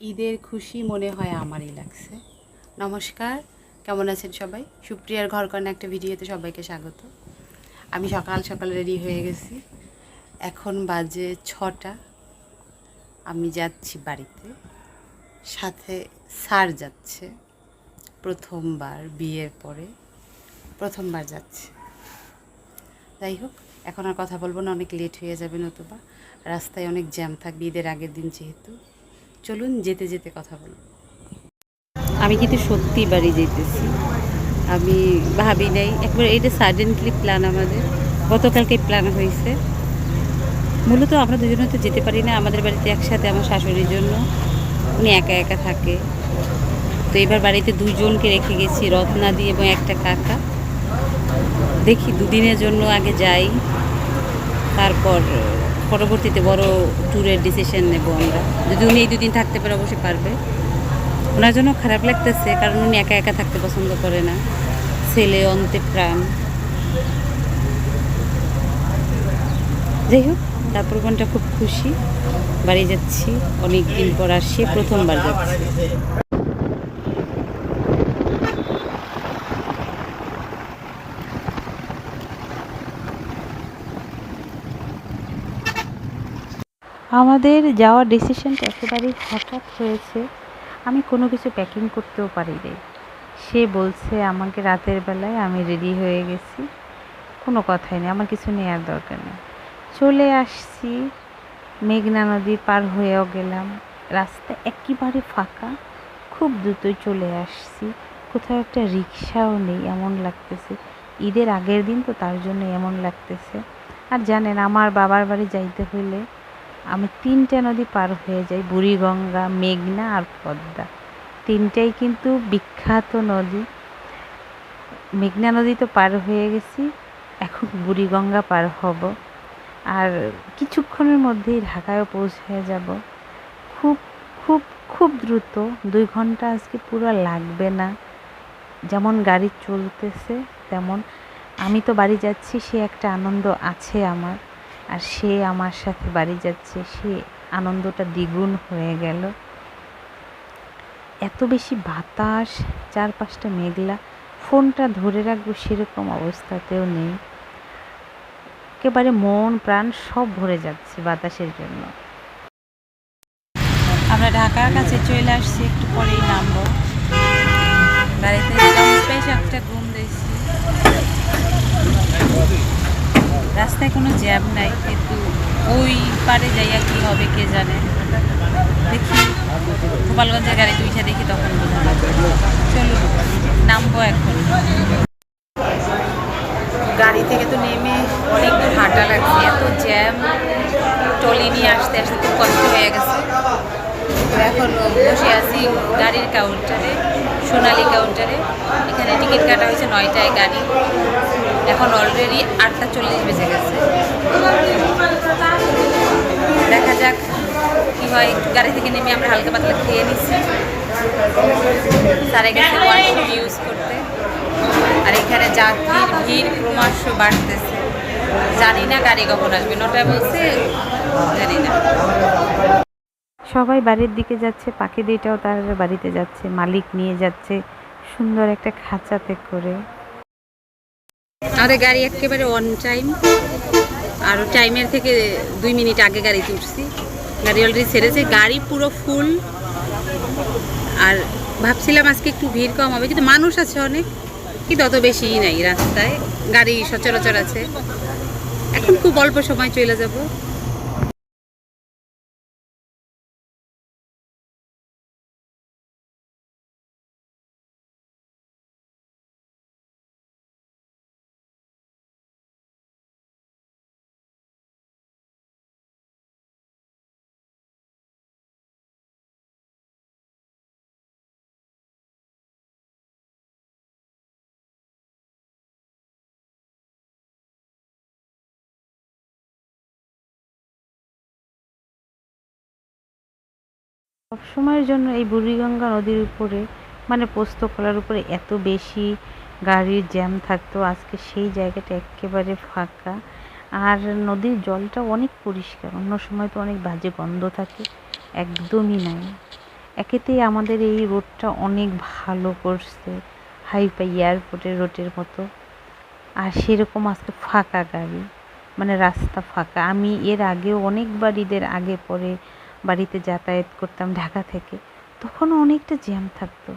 ঈদের খুশি মনে হয় আমারই লাগছে। নমস্কার, কেমন আছেন সবাই? সুপ্রিয়ার ঘর কর্ণে একটা ভিডিওতে সবাইকে স্বাগত। আমি সকাল সকাল রেডি হয়ে গেছি। এখন বাজে ছটা। আমি যাচ্ছি বাড়িতে। সাথে স্যার যাচ্ছে। প্রথমবার, বিয়ের পরে প্রথমবার যাচ্ছে। যাই হোক, এখন আর কথা বলব না, অনেক লেট হয়ে যাবে নতুবা। রাস্তায় অনেক জ্যাম থাকবে ঈদের আগের দিন যেহেতু। চলুন যেতে যেতে কথা বলব আমি কিন্তু সত্যি বাড়ি যেতেছি। আমি ভাবি নাই, একবার এইটা সাডেনলি প্ল্যান আমাদের। গতকালকে প্ল্যান হয়েছে। মূলত আমরা দুজনে তো যেতে পারি না, আমাদের বাড়িতে একসাথে আমার শাশুড়ির জন্য। উনি একা একা থাকে। তো এবার বাড়িতে দুজনকে রেখে গেছি, রত্না রত্নাদি এবং একটা কাকা। দেখি দুদিনের জন্য আগে যাই, তারপর পরবর্তীতে বড় ট্যুরের ডিসিশন নেব আমরা। যদি উনি এই দুদিন থাকতে পারে, অবশ্যই পারবে। ওনার জন্য খারাপ লাগতেছে, কারণ উনি একা একা থাকতে পছন্দ করে না। ছেলে, অন্তে প্রাণ। যাই হোক, তারপর মনটা খুব খুশি। বাড়ি যাচ্ছি অনেক দিন পর আসছি, প্রথমবার যাচ্ছি। আমাদের যাওয়ার ডিসিশনটা একেবারেই হঠাৎ হয়েছে। আমি কোনো কিছু প্যাকিং করতেও পারি নি সে বলছে, আমাকে রাতের বেলায় আমি রেডি হয়ে গেছি। কোনো কথাই নেই, আমার কিছু নেওয়ার দরকার নেই। চলে আসছি, মেঘনা নদী পার হয়েও গেলাম। রাস্তা একেবারে ফাঁকা, খুব দ্রুতই চলে আসছি। কোথাও একটা রিক্সাও নেই, এমন লাগতেছে। ঈদের আগের দিন তো তার জন্য এমন লাগতেছে। আর জানেন, আমার বাবার বাড়ি যাইতে হইলে আমি তিনটা নদী পার হয়ে যাই, বুড়িগঙ্গা, মেঘনা আর পদ্মা। তিনটাই কিন্তু বিখ্যাত নদী। মেঘনা নদী তো পার হয়ে গেছি, এখন বুড়িগঙ্গা পার হব। আর কিছুক্ষণের মধ্যেই ঢাকায়ও পৌঁছে যাব। খুব খুব খুব দ্রুত, দুই ঘণ্টা আজকে পুরো লাগবে না। যেমন গাড়ি চলতেছে, তেমন। আমি তো বাড়ি যাচ্ছি, সে একটা আনন্দ আছে আমার। আর সে আমার সাথে বাড়ি যাচ্ছে, সে আনন্দটা দ্বিগুণ হয়ে গেল। এত বেশি বাতাস, চারপাশটা মেঘলা, ফোনটা ধরে রাখব সেরকম অবস্থাতেও নেই। একেবারে মন, প্রাণ সব ভরে যাচ্ছে বাতাসের জন্য। আমরা ঢাকার কাছে চলে আসছি, একটু পরেই নামবো। গাড়িতে বেশ একটা ঘুম দিয়েছি। রাস্তায় কোনো জ্যাম নাই, কিন্তু ওই পারে যাইয়া কি হবে কে জানে। দেখি, গোপালগঞ্জের গাড়ি দুইটা দেখি তখন চলুন নামবো এখন। গাড়ি থেকে তো নেমে অনেক হাঁটা লাগছে, এত জ্যাম টলি নিয়ে আসতে আসতে খুব কষ্ট হয়ে গেছে। এখন বসে আছি গাড়ির কাউন্টারে সোনালি কাউন্টারে এখানে টিকিট কাটা হয়েছে নয়টায় গাড়ি। এখন অলরেডি আটটা চল্লিশ বেজে গেছে। দেখা যাক কী হয়। গাড়ি থেকে নেমে আমরা হালকা পাতলা খেয়ে নিচ্ছি তারে গেছে ওয়াশরুম ইউজ করতে। আর এখানে যাত্রীর ভিড় ক্রমশ বাড়তেছে। জানি না গাড়ি কখন আসবে। নটায় বলছে, জানি না। সবাই বাড়ির দিকে যাচ্ছে পাখি দিটাও তার বাড়িতে যাচ্ছে, মালিক নিয়ে যাচ্ছে, সুন্দর একটা খাঁচাতে করে। আমাদের গাড়ি একেবারে অন টাইম আর টাইমের থেকে দুই মিনিট আগে গাড়িতে উঠছি। গাড়ি অলরেডি ছেড়েছে। গাড়ি পুরো ফুল আর ভাবছিলাম আজকে একটু ভিড় কম হবে, কিন্তু মানুষ আছে অনেক। কিন্তু অত বেশি নাই রাস্তায়। গাড়ি সচরাচর আছে। এখন খুব অল্প সময় চলে যাব। সবসময়ের জন্য এই বুড়িগঙ্গা নদীর উপরে মানে পোস্তকলার উপরে এত বেশি গাড়ির জ্যাম থাকতো, আজকে সেই জায়গাটা একেবারে ফাঁকা। আর নদীর জলটা অনেক পরিষ্কার, অন্য সময় তো অনেক বাজে গন্ধ থাকে, একদমই নাই। একেতেই আমাদের এই রোডটা অনেক ভালো করছে, হাইফাই এয়ারপোর্টের রোডের মতো। আর সেরকম আজকে ফাঁকা গাড়ি মানে রাস্তা ফাঁকা। আমি এর আগেও অনেকবার ঈদের আগে পরে বাড়িতে যাতায়াত করতাম ঢাকা থেকে, তখনও অনেকটা জ্যাম থাকতো।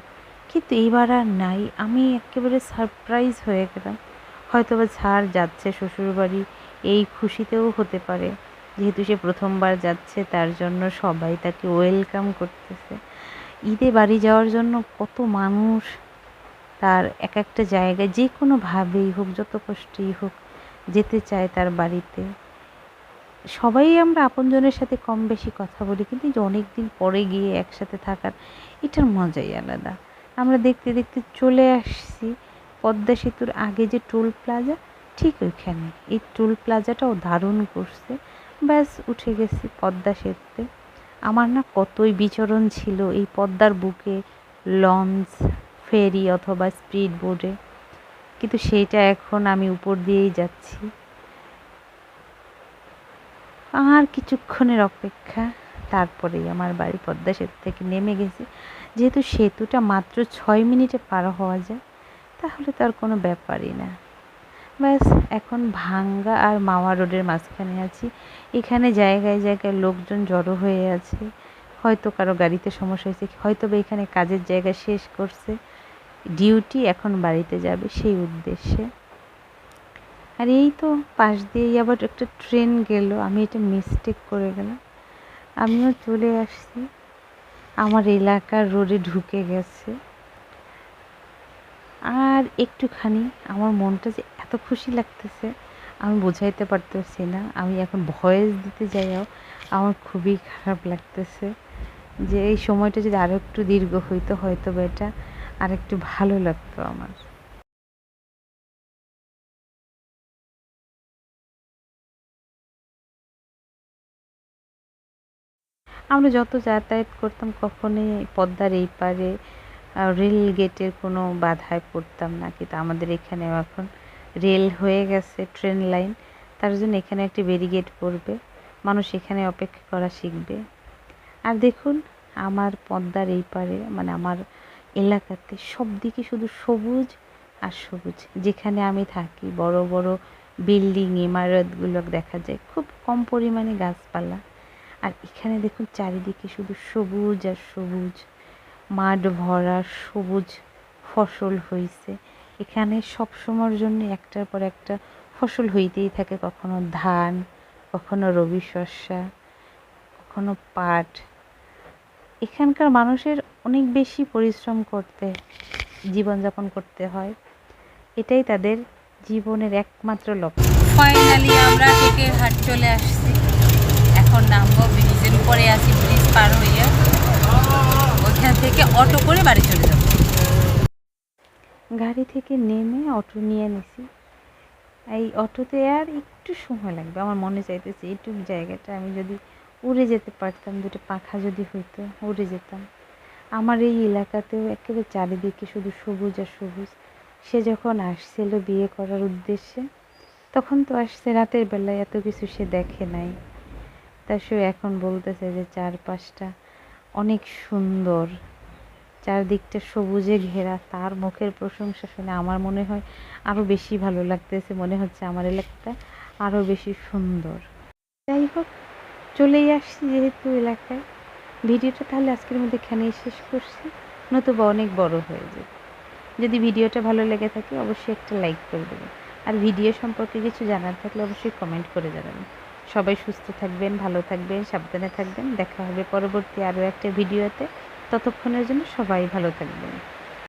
কিন্তু এবার আর নাই, আমি একেবারে সারপ্রাইজ হয়ে গেলাম। হয়তো বা ছাড় যাচ্ছে শ্বশুরবাড়ি, এই খুশিতেও হতে পারে। যেহেতু সে প্রথমবার যাচ্ছে, তার জন্য সবাই তাকে ওয়েলকাম করতেছে। ঈদে বাড়ি যাওয়ার জন্য কত মানুষ, তার এক একটা জায়গায় যে কোনোভাবেই হোক, যত কষ্টেই হোক, যেতে চায় তার বাড়িতে। সবাই আমরা আপনজনের সাথে কম বেশি কথা বলি, কিন্তু যে অনেক দিন পরে গিয়ে একসাথে থাকার, এটার মজাই আলাদা। আমরা দেখতে দেখতে চলে আসছি পদ্মা সেতুর আগে যে টোল প্লাজা, ঠিক ওইখানে। এই টোল প্লাজাটাও দারুণ করছে। ব্যাস, উঠে গেছি পদ্মা সেতুতে। আমার না কতই বিচরণ ছিল এই পদ্মার বুকে, লঞ্চ, ফেরি অথবা স্পিড বোটে কিন্তু সেইটা এখন আমি উপর দিয়েই যাচ্ছি। আর কিছুক্ষণের অপেক্ষা, তারপরেই আমার বাড়ি পদ্মা সেতু থেকে নেমে গেছি। যেহেতু সেতুটা মাত্র ছয় মিনিটে পার হওয়া যায়, তাহলে তো আর কোনো ব্যাপারই না। ব্যাস, এখন ভাঙ্গা আর মাওয়া রোডের মাঝখানে আছি। এখানে জায়গায় জায়গায় লোকজন জড়ো হয়ে আছে। হয়তো কারও গাড়িতে সমস্যা হয়েছে, হয়তো বা এখানে কাজের জায়গা শেষ করছে। ডিউটি এখন বাড়িতে যাবে সেই উদ্দেশ্যে। আর এই তো পাশ দিয়েই আবার একটা ট্রেন গেল। আমি এটা মিস্টেক করে গেলাম। আমিও চলে আসছি। আমার এলাকার রোডে ঢুকে গেছে। আর একটুখানি আমার মনটা যে এত খুশি লাগতেছে, আমি বোঝাইতে পারতেছি না। আমি এখন ভয়েস দিতে যাইও আমার খুবই খারাপ লাগতেছে যে এই সময়টা যদি আরও একটু দীর্ঘ হইতো হয়তো বা এটা আর একটু ভালো লাগতো আমার। আমরা যত যাতায়াত করতাম কখনোই পদ্মার এই পারে রেল গেটের কোনো বাধায় পড়তাম না। কিন্তু আমাদের এখানেও এখন রেল হয়ে গেছে, ট্রেন লাইন। তার জন্য এখানে একটি ব্যারিগেট পড়বে। মানুষ এখানে অপেক্ষা করা শিখবে। আর দেখুন, আমার পদ্মার এই পারে মানে আমার এলাকাতে সব দিকে শুধু সবুজ আর সবুজ। যেখানে আমি থাকি, বড় বড় বিল্ডিং, ইমারতগুলো দেখা যায়। খুব কম পরিমাণে গাছপালা। আর এখানে দেখুন চারিদিকে শুধু সবুজ আর সবুজ। মাঠ ভরা সবুজ ফসল হয়েছে এখানে সব সময়ের জন্য একটার পর একটা ফসল হইতেই থাকে। কখনো ধান, কখনো রবি শস্যা, কখনো পাট। এখানকার মানুষের অনেক বেশি পরিশ্রম করতে, জীবনযাপন করতে হয়। এটাই তাদের জীবনের একমাত্র লক্ষ্য। ফাইনালি আমরা টেকের হাট চলে আসছি। এখন নামবো ব্রিজের উপরে আছি, ব্রিজ পার হইয়া। ওইখান থেকে অটো করে বাড়ি চলে যাব। গাড়ি থেকে নেমে অটো নিয়ে নিছি। এই অটোতে আর একটু সময় লাগবে, আমার মনে চাইতেছে এইটুকু জায়গাটা আমি যদি উড়ে যেতে পারতাম, দুটো পাখা যদি হইতো, উড়ে যেতাম। আমার এই এলাকাতেও একেবারে চারিদিকে শুধু সবুজ আর সবুজ। সে যখন আসছিল বিয়ে করার উদ্দেশ্যে, তখন তো আসছে রাতের বেলায়, এত কিছু সে দেখে নাই। তা সে এখন বলতেছে যে চারপাশটা অনেক সুন্দর। চারদিকটা সবুজে ঘেরা, তার মুখের প্রশংসা শুনে আমার মনে হয় আরও বেশি ভালো লাগতেছে, মনে হচ্ছে আমার এলাকাটা আরও বেশি সুন্দর। যাই হোক, চলেই আসছি যেহেতু এলাকায়। ভিডিওটা তাহলে আজকের মধ্যে এখানেই শেষ করছি। নতুবা অনেক বড় হয়ে যাবে। যদি ভিডিওটা ভালো লেগে থাকে, অবশ্যই একটা লাইক করে দেবেন। আর ভিডিও সম্পর্কে কিছু জানার থাকলে অবশ্যই কমেন্ট করে জানাবেন। সবাই সুস্থ থাকবেন, ভালো থাকবেন, সাবধানে থাকবেন। দেখা হবে পরবর্তী আরও একটা ভিডিওতে। ততক্ষণের জন্য সবাই ভালো থাকবেন।